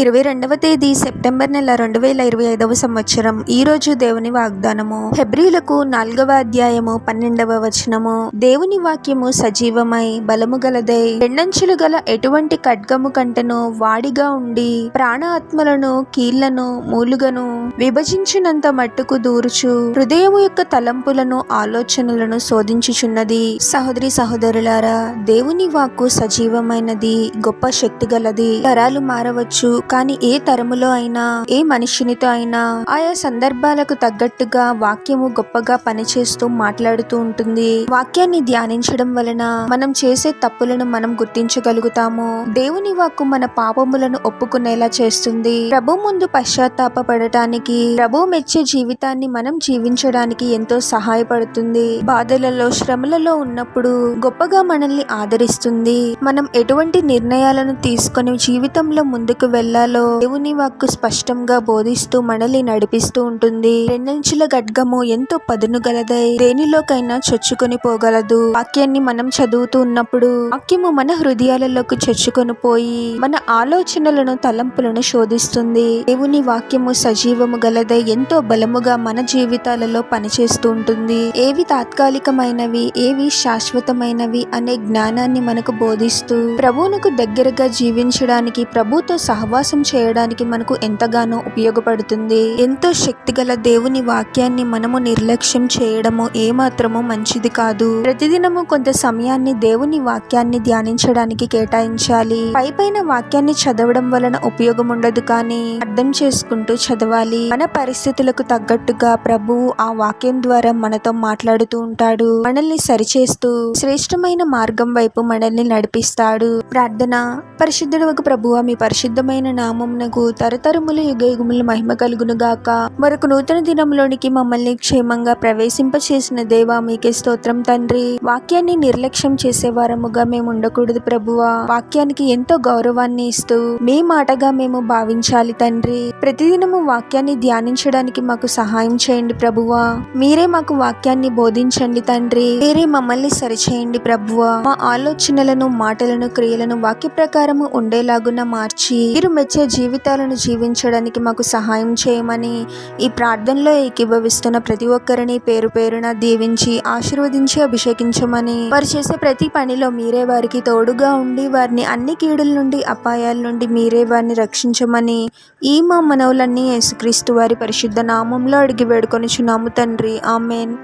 ఇరవై రెండవ తేదీ సెప్టెంబర్ నెల రెండు వేల ఇరవై ఐదవ సంవత్సరం. ఈ రోజు దేవుని వాగ్దానము. హెబ్రిలకు నాలుగవ అధ్యాయము పన్నెండవ వచనము. దేవుని వాక్యము సజీవమై బలము గలదై రెండంచులు గల ఎటువంటి ఖడ్గము కంటను వాడిగా ఉండి ప్రాణ ఆత్మలను కీళ్ళను మూలుగను విభజించినంత మట్టుకు దూరుచు హృదయము యొక్క తలంపులను ఆలోచనలను శోధించుచున్నది. సహోదరి సహోదరులారా దేవుని వాక్కు సజీవమైనది గొప్ప శక్తి గలది. తరాలు మారవచ్చు కానీ ఏ తరములో అయినా ఏ మనిషినితో అయినా ఆయా సందర్భాలకు తగ్గట్టుగా వాక్యము గొప్పగా పనిచేస్తూ మాట్లాడుతూ ఉంటుంది. వాక్యాన్ని ధ్యానించడం వలన మనం చేసే తప్పులను మనం గుర్తించగలుగుతాము. దేవుని వాక్కు మన పాపములను ఒప్పుకునేలా చేస్తుంది. ప్రభు ముందు పశ్చాత్తాపడటానికి ప్రభు మెచ్చే జీవితాన్ని మనం జీవించడానికి ఎంతో సహాయపడుతుంది. బాధలలో శ్రమలలో ఉన్నప్పుడు గొప్పగా మనల్ని ఆదరిస్తుంది. మనం ఎటువంటి నిర్ణయాలను తీసుకొని జీవితంలో ముందుకు వెళ్ళాలో దేవుని వాక్కు స్పష్టంగా బోధిస్తూ మనల్ని నడిపిస్తూ ఉంటుంది. రెండంచుల గడ్గము ఎంతో పదును గలదై దేనిలోకైనా చొచ్చుకొని పోగలదు. వాక్యాన్ని మనం చదువుతూ ఉన్నప్పుడు వాక్యము మన హృదయాలలోకి చొచ్చుకొని పోయి మన ఆలోచనలను తలంపులను శోధిస్తుంది. దేవుని వాక్యము సజీవము గలదై ఎంతో బలముగా మన జీవితాలలో పనిచేస్తూ ఉంటుంది. ఏవి తాత్కాలికమైనవి ఏవి శాశ్వతమైనవి అనే జ్ఞానాన్ని మనకు బోధిస్తూ ప్రభువునకు దగ్గరగా జీవించడానికి ప్రభుతో సహవాసం చేయడానికి మనకు ఎంతగానో ఉపయోగపడుతుంది. ఎంతో శక్తిగల దేవుని వాక్యాన్ని మనము నిర్లక్ష్యం చేయడము ఏమాత్రము మంచిది కాదు. ప్రతిదినము కొంత సమయాన్ని దేవుని వాక్యాన్ని ధ్యానించడానికి కేటాయించాలి. పై పైన వాక్యాన్ని చదవడం వలన ఉపయోగం ఉండదు కానీ అర్థం చేసుకుంటూ చదవాలి. మన పరిస్థితులకు తగ్గట్టుగా ప్రభువు ఆ వాక్యం ద్వారా మనతో మాట్లాడుతూ ఉంటాడు. మనల్ని సరిచేస్తూ శ్రేష్టమైన మార్గం వైపు మనల్ని నడిపిస్తాడు. ప్రార్థన. పరిశుద్ధుడు ఒక ప్రభువ మీ పరిశుద్ధమైన నామమునకు తరతరములు యుగయుగములు మహిమ కలుగునుగాక. మరొక నూతన దినంలోనికి మమ్మల్ని క్షేమంగా ప్రవేశింప చేసిన దేవా మీకే స్తోత్రం తండ్రి. వాక్యాన్ని నిర్లక్ష్యం చేసే వారముగా మేము ఉండకూడదు ప్రభువా. వాక్యానికి ఎంతో గౌరవాన్ని ఇస్తూ మీ మాటగా మేము భావించాలి తండ్రి. ప్రతిదినము వాక్యాన్ని ధ్యానించడానికి మాకు సహాయం చేయండి ప్రభువా. మీరే మాకు వాక్యాన్ని బోధించండి తండ్రి. మీరే మమ్మల్ని సరిచేయండి ప్రభువా. మా ఆలోచనలను మాటలను క్రియలను వాక్య ప్రకారము ఉండేలాగున మార్చి మీరు మెచ్చే జీవితాలను జీవించడానికి మాకు సహాయం చేయమని ఈ ప్రార్థనలో ఏకీభవిస్తున్న ప్రతి ఒక్కరిని పేరు పేరున దీవించి ఆశీర్వదించి అభిషేకించమని వారు చేసే ప్రతి పనిలో మీరే వారికి తోడుగా ఉండి వారిని అన్ని కీడుల నుండి అపాయాల నుండి మీరే వారిని రక్షించమని ఈ మా మనవులన్నీ యేసుక్రీస్తు వారి పరిశుద్ధ నామంలో అడిగి వేడుకొనిచున్నాము తండ్రి. ఆమెన్.